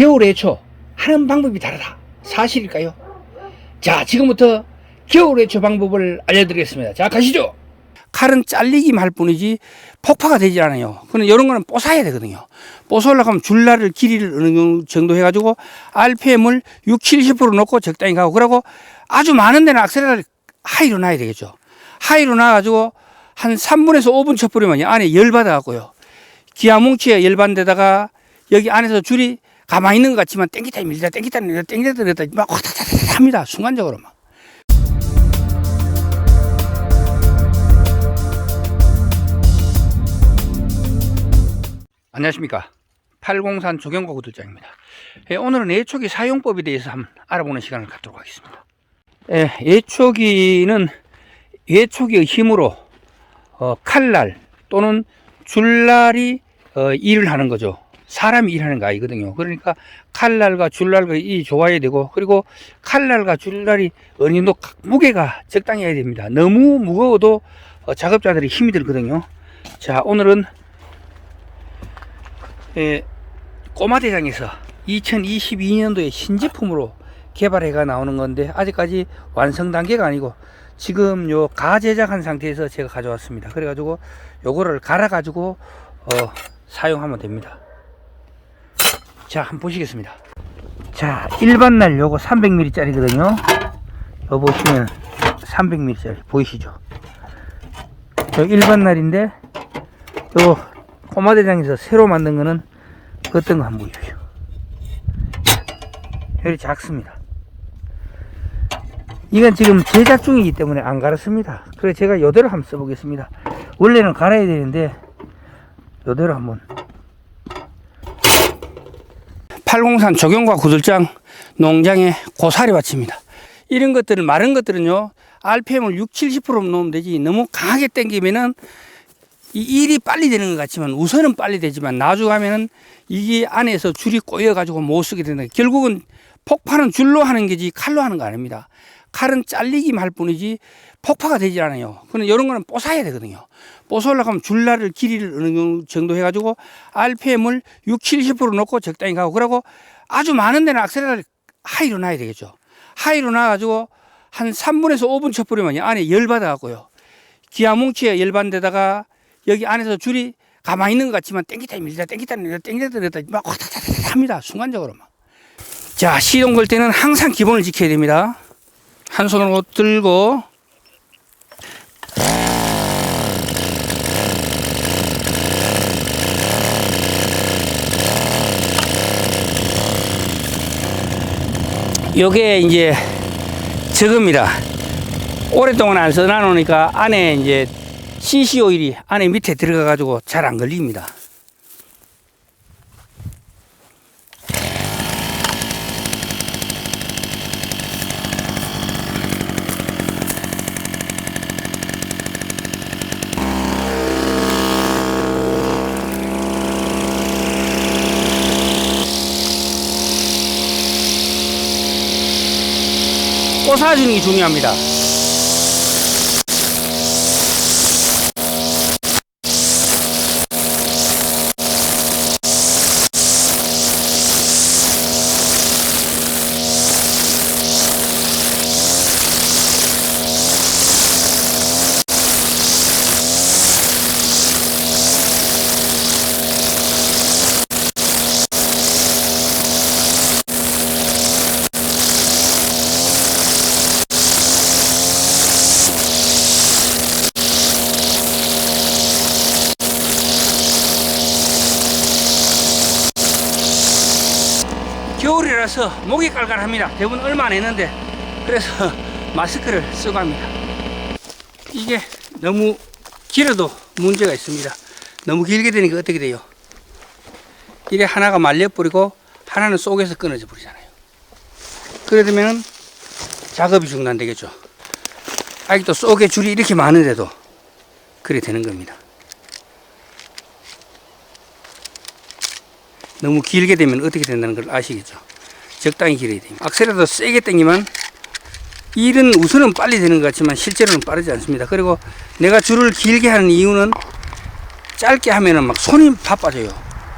겨울 애초 하는 방법이 다르다. 사실일까요? 자, 지금부터 겨울 애초 방법을 알려드리겠습니다. 자, 가시죠. 칼은 잘리기만 할 뿐이지 폭파가 되지 않아요. 그는 이런 거는 뽀사야 되거든요. 뽀사려고 하면 줄날을 길이를 어느 정도 해가지고 RPM을 6, 70% 놓고 적당히 가고 그러고 아주 많은 데는 악셀레를 하이로 놔야 되겠죠. 하이로 놔가지고 한 3분에서 5분 쳐버리면 안에 열 받아갖고요. 기아 뭉치에 열 받은 데다가 여기 안에서 줄이 가만히 있는 것 같지만 땡기다 밀다 땡기다 밀다 땡기다 밀다 막 화다다다 합니다. 순간적으로 막. 안녕하십니까. 803 조경과 구들장입니다. 예, 오늘은 예초기 사용법에 대해서 한번 알아보는 시간을 갖도록 하겠습니다. 예, 예초기는 예초기의 힘으로 어, 칼날 또는 줄날이 어, 일을 하는 거죠. 사람이 일하는 거 아니거든요. 그러니까 칼날과 줄날과 이 좋아야 되고 그리고 칼날과 줄날이 어느 정도 무게가 적당히 해야 됩니다. 너무 무거워도 어, 작업자들이 힘이 들거든요. 자 오늘은 예, 꼬마대장에서 2022년도에 신제품으로 개발해가 나오는 건데 아직까지 완성 단계가 아니고 지금 요 가 제작한 상태에서 제가 가져왔습니다. 그래 가지고 요거를 갈아 가지고 어, 사용하면 됩니다. 자, 한번 보시겠습니다. 자, 일반 날 요거 300mm 짜리거든요. 요 보시면 300mm 짜리 보이시죠? 요 일반 날인데 요 꼬마대장에서 새로 만든 거는 어떤 거 한번 보십시오. 혈이 작습니다. 이건 지금 제작 중이기 때문에 안 갈았습니다. 그래서 제가 요대로 한번 써보겠습니다. 원래는 갈아야 되는데 요대로 한번 803 조경과 구들장 농장의 고사리 밭입니다. 이런 것들은 마른 것들은요 RPM을 6, 70% 놓으면 되지 너무 강하게 당기면은 이 일이 빨리 되는 것 같지만 우선은 빨리 되지만 나중 하면은 이게 안에서 줄이 꼬여 가지고 못 쓰게 된다. 결국은 폭파는 줄로 하는 게지 칼로 하는 거 아닙니다. 칼은 잘리기만 할 뿐이지 폭파가 되지 않아요. 그는 이런 거는 뽀사야 되거든요. 뽀사려고 하면 줄날을 길이를 어느 정도 해가지고 RPM을 6, 70% 놓고 적당히 가고 그러고 아주 많은 데는 악셀레를 하이로 놔야 되겠죠. 하이로 놔가지고 한 3분에서 5분 쳐버리면 안에 열 받아갖고요. 기아 뭉치에 열 받은 데다가 여기 안에서 줄이 가만히 있는 것 같지만 땡기다 밀다 땡기다 밀다 땡기다 밀다 막 화다다다 합니다. 순간적으로 막. 자, 시동 걸 때는 항상 기본을 지켜야 됩니다. 한 손으로 들고 요게 이제 적입니다. 오랫동안 안 써놔 놓으니까 안에 이제 CC 오일이 안에 밑에 들어가 가지고 잘 안 걸립니다. 꽂아주는 게 중요합니다. 겨울이라서 목이 깔깔합니다. 대부분 얼마 안 했는데 그래서 마스크를 쓰고 합니다. 이게 너무 길어도 문제가 있습니다. 너무 길게 되니까 어떻게 돼요? 이래 하나가 말려버리고 하나는 속에서 끊어져 버리잖아요. 그래 되면은 작업이 중단되겠죠. 아직도 속에 줄이 이렇게 많은데도 그래 되는 겁니다. 너무 길게 되면 어떻게 된다는 걸 아시겠죠? 적당히 길어야 됩니다. 악셀에도 세게 당기면 일은 우선은 빨리 되는 것 같지만 실제로는 빠르지 않습니다. 그리고 내가 줄을 길게 하는 이유는 짧게 하면은 막 손이 바빠져요.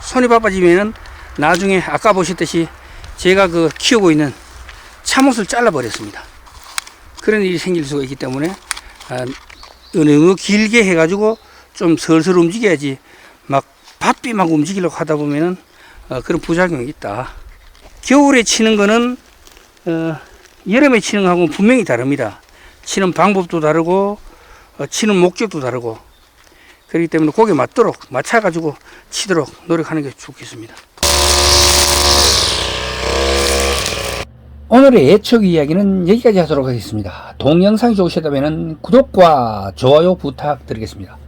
손이 바빠지면은 나중에 아까 보셨듯이 제가 그 키우고 있는 참옷을 잘라버렸습니다. 그런 일이 생길 수가 있기 때문에 아, 너무 길게 해가지고 좀 슬슬 움직여야지 막 바삐 막 움직이려고 하다 보면은 어, 그런 부작용이 있다. 겨울에 치는 거는 어, 여름에 치는 거하고는 분명히 다릅니다. 치는 방법도 다르고 어, 치는 목적도 다르고 그렇기 때문에 거기에 맞도록 맞춰가지고 치도록 노력하는 게 좋겠습니다. 오늘의 예측 이야기는 여기까지 하도록 하겠습니다. 동영상이 좋으셨다면 구독과 좋아요 부탁드리겠습니다.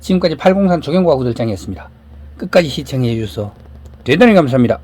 지금까지 803 조경과 구들장이었습니다. 끝까지 시청해 주셔서 대단히 감사합니다.